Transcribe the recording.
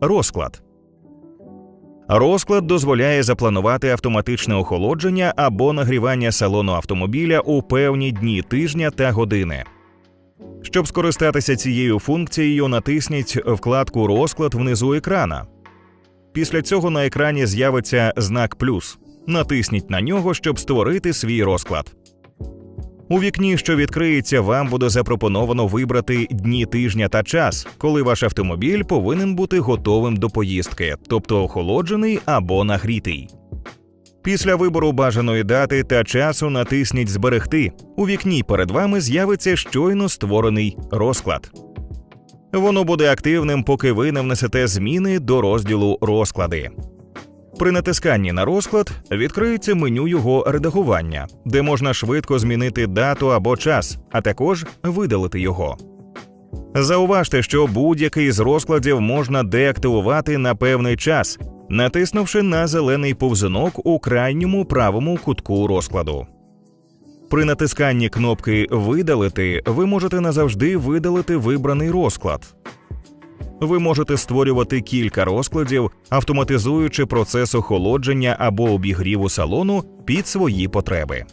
Розклад. Розклад дозволяє запланувати автоматичне охолодження або нагрівання салону автомобіля у певні дні тижня та години. Щоб скористатися цією функцією, натисніть вкладку Розклад внизу екрана. Після цього на екрані з'явиться знак плюс. Натисніть на нього, щоб створити свій розклад. У вікні, що відкриється, вам буде запропоновано вибрати дні тижня та час, коли ваш автомобіль повинен бути готовим до поїздки, тобто охолоджений або нагрітий. Після вибору бажаної дати та часу натисніть Зберегти. У вікні перед вами з'явиться щойно створений розклад. Воно буде активним, поки ви не внесете зміни до розділу Розклади. При натисканні на розклад відкриється меню його редагування, де можна швидко змінити дату або час, а також видалити його. Зауважте, що будь-який з розкладів можна деактивувати на певний час, натиснувши на зелений повзунок у крайньому правому кутку розкладу. При натисканні кнопки Видалити ви можете назавжди видалити вибраний розклад. Ви можете створювати кілька розкладів, автоматизуючи процес охолодження або обігріву салону під свої потреби.